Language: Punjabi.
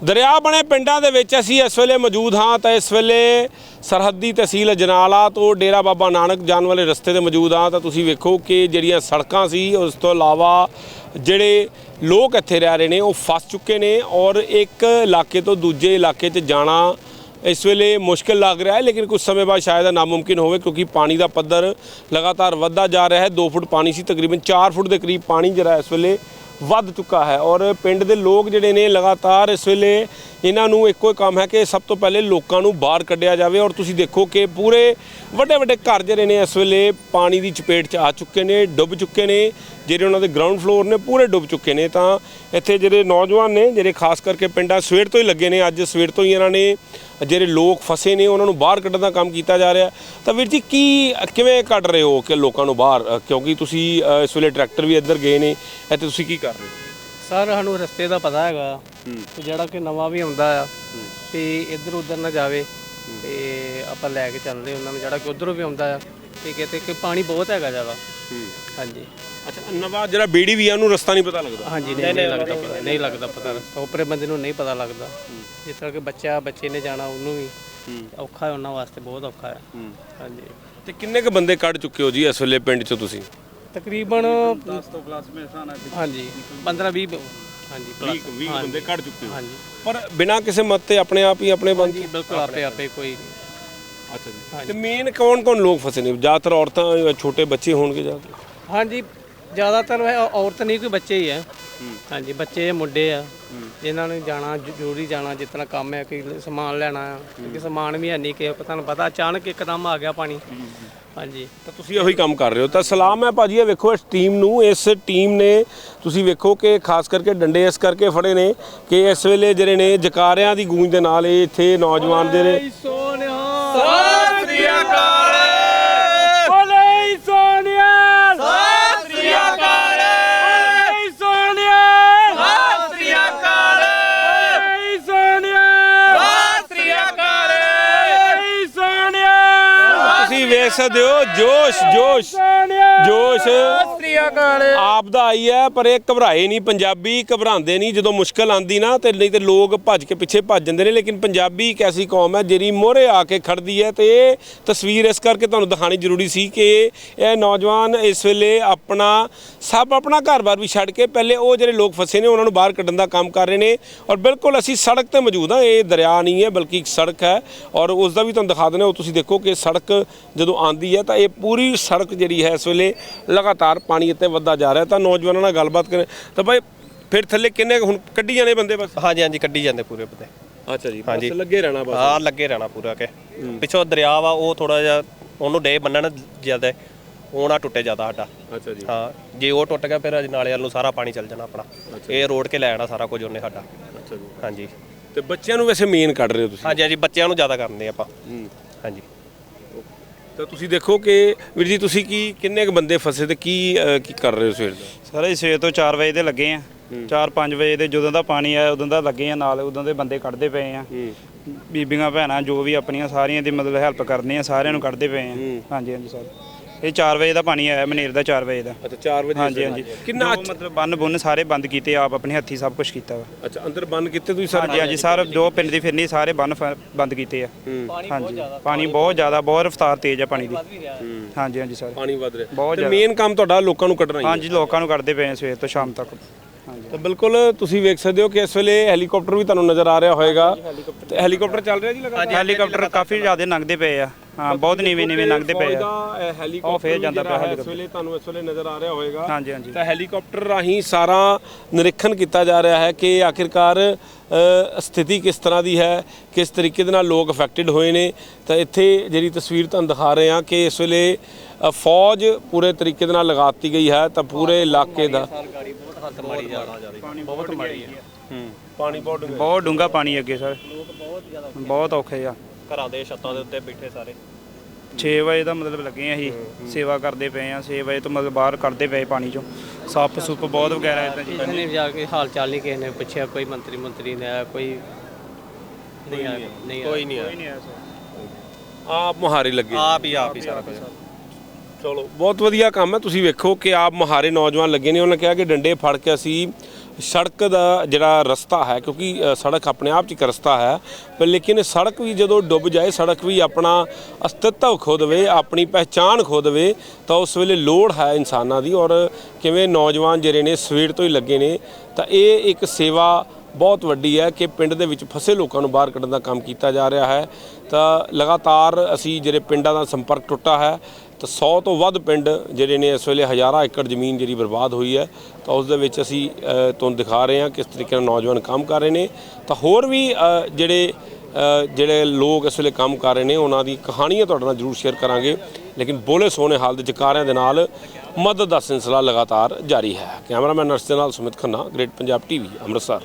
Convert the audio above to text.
ਦਰਿਆ ਬਣੇ ਪਿੰਡਾਂ ਦੇ ਵਿੱਚ ਅਸੀਂ ਇਸ ਵੇਲੇ ਮੌਜੂਦ ਹਾਂ ਤਾਂ ਇਸ ਵੇਲੇ ਸਰਹੱਦੀ ਤਹਿਸੀਲ ਅਜਨਾਲਾ ਤੋਂ ਡੇਰਾ ਬਾਬਾ ਨਾਨਕ ਜਾਣ ਵਾਲੇ ਰਸਤੇ ਤੇ ਮੌਜੂਦ ਹਾਂ ਤਾਂ ਤੁਸੀਂ ਵੇਖੋ ਕਿ ਜਿਹੜੀਆਂ ਸੜਕਾਂ ਸੀ ਉਸ ਤੋਂ ਇਲਾਵਾ ਜਿਹੜੇ ਲੋਕ ਇੱਥੇ ਰਹਿ ਰਹੇ ਨੇ, ਉਹ ਫਸ ਚੁੱਕੇ ਨੇ ਔਰ ਇੱਕ ਇਲਾਕੇ ਤੋਂ ਦੂਜੇ ਇਲਾਕੇ 'ਚ ਜਾਣਾ ਇਸ ਵੇਲੇ ਮੁਸ਼ਕਿਲ ਲੱਗ ਰਿਹਾ ਹੈ, ਲੇਕਿਨ ਕੁਝ ਸਮੇਂ ਬਾਅਦ ਸ਼ਾਇਦ ਨਾਮੁਮਕਿਨ ਹੋਵੇ ਕਿਉਂਕਿ ਪਾਣੀ ਦਾ ਪੱਧਰ ਲਗਾਤਾਰ ਵੱਧਦਾ ਜਾ ਰਿਹਾ ਹੈ। 2 ਫੁੱਟ ਪਾਣੀ ਸੀ, ਤਕਰੀਬਨ 4 ਫੁੱਟ ਦੇ ਕਰੀਬ ਪਾਣੀ ਜਿਹੜਾ ਇਸ ਵੇਲੇ ਵੱਧ ਚੁੱਕਾ ਹੈ ਔਰ ਪਿੰਡ ਦੇ ਲੋਕ ਜਿਹੜੇ ਨੇ ਲਗਾਤਾਰ ਇਸ ਵੇਲੇ ਇਹਨਾਂ ਨੂੰ ਇੱਕੋ ਹੀ ਕੰਮ ਹੈ ਕਿ ਸਭ ਤੋਂ ਪਹਿਲੇ ਲੋਕਾਂ ਨੂੰ ਬਾਹਰ ਕੱਢਿਆ ਜਾਵੇ ਔਰ ਤੁਸੀਂ ਦੇਖੋ ਕਿ ਪੂਰੇ ਵੱਡੇ ਵੱਡੇ ਘਰ ਜਿਹੜੇ ਨੇ ਇਸ ਵੇਲੇ ਪਾਣੀ ਦੀ ਚਪੇਟ 'ਚ ਆ ਚੁੱਕੇ ਨੇ, ਡੁੱਬ ਚੁੱਕੇ ਨੇ, ਜਿਹੜੇ ਉਹਨਾਂ ਦੇ ਗਰਾਊਂਡ ਫਲੋਰ ਨੇ ਪੂਰੇ ਡੁੱਬ ਚੁੱਕੇ ਨੇ। ਤਾਂ ਇੱਥੇ ਜਿਹੜੇ ਨੌਜਵਾਨ ਨੇ, ਜਿਹੜੇ ਖਾਸ ਕਰਕੇ ਪਿੰਡਾਂ ਸਵੇਰ ਤੋਂ ਹੀ ਲੱਗੇ ਨੇ, ਅੱਜ ਸਵੇਰ ਤੋਂ ਹੀ ਇਹਨਾਂ ਨੇ ਜਿਹੜੇ ਲੋਕ ਫਸੇ ਨੇ, ਉਹਨਾਂ ਨੂੰ ਬਾਹਰ ਕੱਢਣ ਦਾ ਕੰਮ ਕੀਤਾ ਜਾ ਰਿਹਾ। ਤਾਂ ਵੀਰ ਜੀ, ਕੀ, ਕਿਵੇਂ ਕੱਢ ਰਹੇ ਹੋ ਕਿ ਲੋਕਾਂ ਨੂੰ ਬਾਹਰ? ਕਿਉਂਕਿ ਤੁਸੀਂ ਇਸ ਵੇਲੇ ਟਰੈਕਟਰ ਵੀ ਇੱਧਰ ਗਏ ਨੇ, ਇੱਥੇ ਤੁਸੀਂ ਕੀ ਕਰ ਰਹੇ ਹੋ? ਸਰ ਸਾਨੂੰ ਰਸਤੇ ਦਾ ਪਤਾ ਹੈਗਾ। ਤੇ ਜਿਹੜਾ ਕਿ ਨਵਾਂ ਵੀ ਆਉਂਦਾ ਆ ਤੇ ਇੱਧਰ ਉੱਧਰ ਨਾ ਜਾਵੇ। ਤੇ ਆਪਾਂ ਲੈ ਕੇ ਚੱਲਦੇ ਉਹਨਾਂ ਨੂੰ ਜਿਹੜਾ ਕਿ ਉਧਰੋਂ ਵੀ ਆਉਂਦਾ ਆ ਤੇ ਕਿਤੇ ਕਿ ਪਾਣੀ ਬਹੁਤ ਹੈਗਾ ਜ਼ਿਆਦਾ। ਹਾਂਜੀ। ਅੱਛਾ ਨਵਾਂ ਜਿਹੜਾ ਬੀੜੀ ਵੀ ਆ ਉਹਨੂੰ ਰਸਤਾ ਨਹੀਂ ਪਤਾ ਲੱਗਦਾ? ਹਾਂਜੀ ਨਹੀਂ ਨਹੀਂ ਲੱਗਦਾ ਪਤਾ ਨਹੀਂ ਲੱਗਦਾ ਪਤਾ। ਰਸਤਾ ਉੱਪਰੇ ਬੰਦੇ ਨੂੰ ਨਹੀਂ ਪਤਾ ਲੱਗਦਾ। ਜਿਸ ਤਰ੍ਹਾਂ ਕਿ ਬੱਚਾ ਬੱਚੇ ਨੇ ਜਾਣਾ ਉਹਨੂੰ ਵੀ। ਔਖਾ ਹੈ ਉਹਨਾਂ ਵਾਸਤੇ ਬਹੁਤ ਔਖਾ ਹੈ। ਹਾਂਜੀ। ਤੇ ਕਿੰਨੇ ਕ ਬੰਦੇ ਕੱਢ ਚੁੱਕੇ ਹੋ ਜੀ ਇਸ ਵੇਲੇ ਪਿੰਡ 'ਚ ਤੁਸੀਂ? ਤਕਰੀਬਨ 10 ਤੋਂ ਪਲੱਸ ਮੇਰੇ ਹਾਂਜੀ। 15 20 ਹਾਂਜੀ plus, 20 ਬੰਦੇ ਕੱਢ ਚੁੱਕੇ ਹੋ। ਹਾਂਜੀ। ਪਰ ਬਿਨਾਂ ਕਿਸੇ ਮਤ ਤੇ ਆਪਣੇ ਆਪ ਹੀ ਆਪਣੇ ਬੰਦ ਹਾਂਜੀ ਬਿਲਕੁਲ ਆਪੇ ਆਪੇ ਕੋਈ ਅੱਛਾ ਜੀ। ਤੇ ਮੇਨ ਕੌਣ ਕੌਣ ਲੋਕ ਫਸੇ ਨੇ? ਜ਼ਿਆਦਾਤਰ ਔਰਤਾਂ ਛੋਟੇ ਬੱਚੇ ਹੋਣਗੇ ਜ਼ਿਆਦਾ ਹਾਂਜੀ ਜ਼ਿਆਦਾਤਰ ਔਰਤ ਨਹੀਂ ਕੋਈ ਬੱਚੇ ਹੀ ਆ ਹਾਂਜੀ ਬੱਚੇ ਮੁੰਡੇ ਆ। ਜਿਨ੍ਹਾਂ ਨੂੰ ਜਾਣਾ ਜ਼ਰੂਰੀ ਜਾਣਾ ਤਰ੍ਹਾਂ ਕੰਮ ਹੈ ਕਿ ਸਮਾਨ ਲੈਣਾ ਆ। ਕਿਉਂਕਿ ਸਮਾਨ ਵੀ ਹੈ ਨਹੀਂ ਕਿ ਤੁਹਾਨੂੰ ਪਤਾ ਅਚਾਨਕ ਇੱਕਦਮ ਆ ਗਿਆ ਪਾਣੀ। ਹਾਂਜੀ। ਤਾਂ ਤੁਸੀਂ ਉਹੀ ਕੰਮ ਕਰ ਰਹੇ ਹੋ। ਤਾਂ ਸਲਾਮ ਹੈ ਭਾਜੀ ਇਹ ਵੇਖੋ ਇਸ ਟੀਮ ਨੂੰ ਇਸ ਟੀਮ ਨੇ ਤੁਸੀਂ ਵੇਖੋ ਕਿ ਖਾਸ ਕਰਕੇ ਡੰਡੇ ਇਸ ਕਰਕੇ ਫੜੇ ਨੇ ਕਿ ਇਸ ਵੇਲੇ ਜਿਹੜੇ ਨੇ ਜਕਾਰਿਆਂ ਦੀ ਗੂੰਜ ਦੇ ਨਾਲ ਇਹ ਇੱਥੇ ਨੌਜਵਾਨ ਦੇ ਨੇ। ਸੋਨਿਆ ਸ੍ਰੀ ਅਕਾਲ ਬੋਲੇ ਸੋਨਿਆ ਸ੍ਰੀ ਅਕਾਲ ਬੋਲੇ ਸੋਨਿਆ ਸ੍ਰੀ ਅਕਾਲ ਬੋਲੇ ਸੋਨਿਆ ਸ੍ਰੀ ਅਕਾਲ ਬੋਲੇ ਸੋਨਿਆ ਤੁਸੀਂ ਵੇਖ ਸਕਦੇ ਹੋ, ਜੋਸ਼ ਜੋਸ਼ ਜੋਸ਼। ਆਪ ਦਾ ਆਈ ਹੈ, ਪਰ ਇਹ ਘਬਰਾਏ ਨਹੀਂ, ਪੰਜਾਬੀ ਘਬਰਾਉਂਦੇ ਨਹੀਂ, ਜਦੋਂ ਮੁਸ਼ਕਲ ਆਂਦੀ ਨਾ, ਤੇ ਨਹੀਂ ਤੇ ਲੋਕ ਭੱਜ ਕੇ ਪਿੱਛੇ ਭੱਜ ਜਾਂਦੇ ਨੇ, ਲੇਕਿਨ ਪੰਜਾਬੀ ਇੱਕ ਐਸੀ ਕੌਮ ਹੈ, ਜਿਹੜੀ ਮੋਹਰੇ ਆ ਕੇ ਖੜਦੀ ਹੈ, ਤੇ ਇਹ ਤਸਵੀਰ ਇਸ ਕਰਕੇ ਤੁਹਾਨੂੰ ਦਿਖਾਣੀ ਜ਼ਰੂਰੀ ਸੀ ਕਿ ਇਹ ਨੌਜਵਾਨ ਇਸ ਵੇਲੇ ਆਪਣਾ, ਸਭ ਆਪਣਾ ਘਰ-ਬਾਰ ਵੀ ਛੱਡ ਕੇ, ਪਹਿਲੇ ਉਹ ਜਿਹੜੇ ਲੋਕ ਫਸੇ ਨੇ, ਉਹਨਾਂ ਨੂੰ ਬਾਹਰ ਕੱਢਣ ਦਾ ਕੰਮ ਕਰ ਰਹੇ ਨੇ, ਔਰ ਬਿਲਕੁਲ ਅਸੀਂ ਸੜਕ ਤੇ ਮੌਜੂਦ ਹਾਂ, ਇਹ ਦਰਿਆ ਨਹੀਂ ਹੈ, ਬਲਕਿ ਇੱਕ ਸੜਕ ਹੈ, ਔਰ ਉਸ ਦਾ ਵੀ ਤੁਹਾਨੂੰ ਦਿਖਾ ਦਿੰਦੇ ਹਾਂ, ਉਹ ਤੁਸੀਂ ਦੇਖੋ ਕਿ ਸੜਕ ਜਦੋਂ ਆਂਦੀ ਹੈ ਤਾਂ ਇਹ ਪੂਰੀ ਸੜਕ ਜਿਹੜੀ ਹੈ ਇਸ ਵੇਲੇ ਲਗਾਤਾਰ ਪਾਣੀ ਇੱਥੇ ਵੱਧਦਾ ਜਾ ਰਿਹਾ ਤਾਂ ਨੌਜਵਾਨਾਂ ਨਾਲ ਗੱਲਬਾਤ ਕਰੇ ਤਾਂ ਭਾਈ ਫਿਰ ਥੱਲੇ ਕਿੰਨੇ ਹੁਣ ਕੱਢੀ ਜਾਣੇ ਬੰਦੇ ਬਸ? ਹਾਂਜੀ ਹਾਂਜੀ ਕੱਢੀ ਜਾਂਦੇ ਪੂਰੇ ਬੰਦੇ। ਅੱਛਾ ਜੀ ਬਸ ਲੱਗੇ ਰਹਿਣਾ ਬਸ। ਹਾਂ ਲੱਗੇ ਰਹਿਣਾ ਪੂਰਾ ਕੇ। ਪਿੱਛੋਂ ਦਰਿਆ ਵਾ ਉਹ ਥੋੜਾ ਜਿਹਾ ਉਹਨੂੰ ਡੇ ਬੰਨਣ ਜ਼ਿਆਦਾ ਉਹ ਨਾ ਟੁੱਟੇ ਜ਼ਿਆਦਾ ਸਾਡਾ। ਅੱਛਾ ਜੀ। ਹਾਂ ਜੇ ਉਹ ਟੁੱਟ ਗਿਆ ਫਿਰ ਨਾਲੇ ਵੱਲ ਨੂੰ ਸਾਰਾ ਪਾਣੀ ਚੱਲ ਜਾਣਾ ਆਪਣਾ। ਇਹ ਰੋਡ ਕੇ ਲੈ ਆਣਾ ਸਾਰਾ ਕੁਝ ਉਹਨੇ ਸਾਡਾ। ਅੱਛਾ ਜੀ। ਹਾਂਜੀ। ਤੇ ਬੱਚਿਆਂ ਨੂੰ ਵੈਸੇ ਮੇਨ ਕੱਢ ਰਹੇ ਹੋ ਤੁਸੀਂ? ਹਾਂਜੀ ਹਾਂਜੀ ਬੱਚਿਆਂ ਨੂੰ ਜ਼ਿਆਦਾ ਕਰਦੇ ਆਪਾਂ। ਹਾਂਜੀ। ਤਾਂ ਤੁਸੀਂ ਦੇਖੋ ਕਿ ਵੀਰ ਜੀ ਤੁਸੀਂ ਕੀ ਕਿੰਨੇ ਕੁ ਬੰਦੇ ਫਸੇ ਤੇ ਕੀ ਕੀ ਕਰ ਰਹੇ ਹੋ ਸਵੇਰ ਦਾ? ਸਰ ਸਵੇਰ ਤੋਂ 4 ਵਜੇ ਦੇ ਲੱਗੇ ਆ। 4-5 ਵਜੇ ਦੇ ਜਦੋਂ ਦਾ ਪਾਣੀ ਆਇਆ ਉਦੋਂ ਦਾ ਲੱਗੇ ਆ ਨਾਲ ਉਦੋਂ ਦੇ ਬੰਦੇ ਕੱਢਦੇ ਪਏ ਆ। ਬੀਬੀਆਂ ਭੈਣਾਂ ਜੋ ਵੀ ਆਪਣੀਆਂ ਸਾਰੀਆਂ ਦੀ ਮਤਲਬ ਹੈਲਪ ਕਰਨੇ ਆ ਸਾਰਿਆਂ ਨੂੰ ਕੱਢਦੇ ਪਏ ਆ। ਹਾਂਜੀ ਹਾਂਜੀ ਸਰ। ਇਹ 4 ਵਜੇ ਦਾ ਪਾਣੀ ਆਇਆ ਮਨੇਰ ਦਾ 4 ਵਜੇ ਦਾ। ਅੱਛਾ 4 ਵਜੇ ਹਾਂਜੀ ਹਾਂਜੀ। ਕਿੰਨਾ ਮਤਲਬ ਬੰਨ ਬੁੰਨ ਸਾਰੇ ਬੰਦ ਕੀਤੇ ਆਪ ਆਪਣੇ ਹੱਥੀ ਸਭ ਕੁਝ ਕੀਤਾ ਵਾ। ਅੱਛਾ ਅੰਦਰ ਬੰਦ ਕੀਤੇ ਤੁਸੀਂ ਸਾਰੇ? ਹਾਂਜੀ ਹਾਂਜੀ ਸਰ ਜੋ ਪਿੰਡ ਦੀ ਫਿਰਨੀ ਸਾਰੇ ਬੰਨ ਬੰਦ ਕੀਤੇ ਆ। ਹਾਂਜੀ ਪਾਣੀ ਬਹੁਤ ਜ਼ਿਆਦਾ ਬਹੁਤ ਰਫ਼ਤਾਰ ਤੇਜ਼ ਆ ਪਾਣੀ ਦੀ। ਹਾਂਜੀ ਹਾਂਜੀ ਸਰ। ਪਾਣੀ ਵੱਧ ਰਿਹਾ। ਬਹੁਤ ਤੇ ਮੇਨ ਕੰਮ ਤੁਹਾਡਾ ਲੋਕਾਂ ਨੂੰ ਕੱਢਣਾ ਹੀ ਹਾਂਜੀ ਲੋਕਾਂ ਨੂੰ ਕੱਢਦੇ ਪਏ ਆ ਸਵੇਰ ਤੋਂ ਸ਼ਾਮ ਤੱਕ। ਹਾਂਜੀ। ਤਾਂ ਬਿਲਕੁਲ ਤੁਸੀਂ ਵੇਖ ਸਕਦੇ ਹੋ ਕਿ ਇਸ ਵੇਲੇ ਹੈਲੀਕਾਪਟਰ ਵੀ ਤੁਹਾਨੂੰ ਨਜ਼ਰ ਆ ਰਿਹਾ ਹੋਏਗਾ। ਹੈਲੀਕਾਪਟਰ ਚੱਲ ਰਿਹਾ ਜੀ ਲਗਾਤਾਰ? ਹੈਲੀਕਾਪਟਰ ਕਾਫੀ ਜ਼ਿਆਦਾ ਲੰਘਦੇ ਪਏ ਆ। ਹਾਂ ਬਹੁਤ ਨੀਵੇਂ ਨੀਵੇਂ ਲੰਘਦੇ ਪਏ ਆ। ਉਹ ਫੇਰ ਜਾਂਦਾ ਪਿਆ ਇਸ ਵੇਲੇ ਤੁਹਾਨੂੰ ਇਸ ਵੇਲੇ ਨਜ਼ਰ ਆ ਰਿਹਾ ਹੋਵੇਗਾ ਹਾਂਜੀ ਹਾਂਜੀ। ਤਾਂ ਹੈਲੀਕਾਪਟਰ ਰਾਹੀਂ ਸਾਰਾ ਨਿਰੀਖਣ ਕੀਤਾ ਜਾ ਰਿਹਾ ਹੈ ਕਿ ਆਖਿਰਕਾਰ ਅ, ਸਥਿਤੀ ਕਿਸ ਤਰ੍ਹਾਂ ਦੀ ਹੈ ਕਿਸ ਤਰੀਕੇ ਦੇ ਨਾਲ ਲੋਕ ਅਫੈਕਟਡ ਹੋਏ ਨੇ। ਤਾਂ ਇੱਥੇ ਜਿਹੜੀ ਤਸਵੀਰ ਤੁਹਾਨੂੰ ਦਿਖਾ ਰਹੇ ਹਾਂ ਕਿ ਇਸ ਵੇਲੇ ਅ, ਫੌਜ ਪੂਰੇ ਤਰੀਕੇ ਦੇ ਨਾਲ ਲਗਾਤੀ ਗਈ ਹੈ ਤਾਂ ਪੂਰੇ ਇਲਾਕੇ ਦਾ ਗਾੜੀ ਬਹੁਤ ਹੱਥ ਮਾਰੀ ਜਾ ਬਹੁਤ ਮਾੜੀ ਹੈ। ਪਾਣੀ ਬਹੁਤ ਡੂੰਘਾ ਬਹੁਤ ਡੂੰਘਾ ਪਾਣੀ ਅੱਗੇ ਸਰ। ਬਹੁਤ ਔਖੇ ਆ। ਘਰਾਂ ਦੇ ਛੱਤਾਂ ਦੇ ਉੱਤੇ ਬੈਠੇ ਸਾਰੇ। 6 ਵਜੇ ਦਾ ਮਤਲਬ ਲੱਗੇ ਆ ਅਸੀਂ ਸੇਵਾ ਕਰਦੇ ਪਏ ਆ 6 ਵਜੇ ਤੋਂ ਮਤਲਬ ਬਾਹਰ ਕੱਢਦੇ ਪਏ ਪਾਣੀ ਚੋਂ। ਸੱਪ ਸੁੱਪ ਬਹੁਤ ਵਗੈਰਾ ਇਦਾਂ ਜੀ ਕਿਸੇ ਨੇ। ਜਾ ਕੇ ਹਾਲ ਚਾਲ ਨਹੀਂ ਕਿਸੇ ਨੇ ਪੁੱਛਿਆ ਕੋਈ ਮੰਤਰੀ ਮੰਤਰੀ ਨੇ ਆਇਆ ਕੋਈ ਨਹੀਂ ਆਇਆ ਨਹੀਂ ਆਇਆ ਕੋਈ ਨਹੀਂ ਆਇਆ ਆਪ ਮੁਹਾਰੇ ਲੱਗੇ। ਆਪ ਹੀ ਆਪ ਹੀ ਸਾਰਾ ਕੁਝ ਚਲੋ ਬਹੁਤ ਵਧੀਆ ਕੰਮ ਹੈ। ਤੁਸੀਂ ਵੇਖੋ ਕਿ ਆਪ ਮਹਾਰੇ ਨੌਜਵਾਨ ਲੱਗੇ ਨੇ। ਉਹਨਾਂ ਕਿਹਾ ਕਿ ਡੰਡੇ ਫੜ ਕੇ ਅਸੀਂ ਸੜਕ ਦਾ ਜਿਹੜਾ ਰਸਤਾ ਹੈ, ਕਿਉਂਕਿ ਸੜਕ ਆਪਣੇ ਆਪ 'ਚ ਇੱਕ ਰਸਤਾ ਹੈ, ਪਰ ਲੇਕਿਨ ਸੜਕ ਵੀ ਜਦੋਂ ਡੁੱਬ ਜਾਏ, ਸੜਕ ਵੀ ਆਪਣਾ ਅਸਤਿਤਵ ਖੋ ਦੇਵੇ, ਆਪਣੀ ਪਹਿਚਾਣ ਖੋ ਦੇਵੇ, ਤਾਂ ਉਸ ਵੇਲੇ ਲੋੜ ਹੈ ਇਨਸਾਨਾਂ ਦੀ। ਔਰ ਕਿਵੇਂ ਨੌਜਵਾਨ ਜਿਹੜੇ ਨੇ, ਸਵੇਰ ਤੋਂ ਹੀ ਲੱਗੇ ਨੇ, ਤਾਂ ਇਹ ਇੱਕ ਸੇਵਾ ਬਹੁਤ ਵੱਡੀ ਹੈ ਕਿ ਪਿੰਡ ਦੇ ਵਿੱਚ ਫਸੇ ਲੋਕਾਂ ਨੂੰ ਬਾਹਰ ਕੱਢਣ ਦਾ ਕੰਮ ਕੀਤਾ ਜਾ ਰਿਹਾ ਹੈ। ਤਾਂ ਲਗਾਤਾਰ ਅਸੀਂ ਜਿਹੜੇ ਪਿੰਡਾਂ ਦਾ ਸੰਪਰਕ ਟੁੱਟਾ ਹੈ ਤਾਂ 100 ਤੋਂ ਵੱਧ ਪਿੰਡ ਜਿਹੜੇ ਨੇ ਇਸ ਵੇਲੇ ਹਜ਼ਾਰਾਂ ਏਕੜ ਜ਼ਮੀਨ ਜਿਹੜੀ ਬਰਬਾਦ ਹੋਈ ਹੈ, ਤਾਂ ਉਸ ਦੇ ਵਿੱਚ ਅਸੀਂ ਤੁਹਾਨੂੰ ਦਿਖਾ ਰਹੇ ਹਾਂ ਕਿਸ ਤਰੀਕੇ ਨਾਲ ਨੌਜਵਾਨ ਕੰਮ ਕਰ ਰਹੇ ਨੇ। ਤਾਂ ਹੋਰ ਵੀ ਜਿਹੜੇ ਜਿਹੜੇ ਲੋਕ ਇਸ ਵੇਲੇ ਕੰਮ ਕਰ ਰਹੇ ਨੇ, ਉਹਨਾਂ ਦੀ ਕਹਾਣੀਆਂ ਤੁਹਾਡੇ ਨਾਲ ਜ਼ਰੂਰ ਸ਼ੇਅਰ ਕਰਾਂਗੇ। ਲੇਕਿਨ ਬੋਲੇ ਸੋਹਣੇ ਹਾਲ ਦੇ ਜਕਾਰਿਆਂ ਦੇ ਨਾਲ ਮਦਦ ਦਾ ਸਿਲਸਿਲਾ ਲਗਾਤਾਰ ਜਾਰੀ ਹੈ। ਕੈਮਰਾਮੈਨ ਨਰਸ ਦੇ ਨਾਲ ਸੁਮਿਤ ਖੰਨਾ, ਗ੍ਰੇਟ ਪੰਜਾਬ ਟੀਵੀ, ਅੰਮ੍ਰਿਤਸਰ।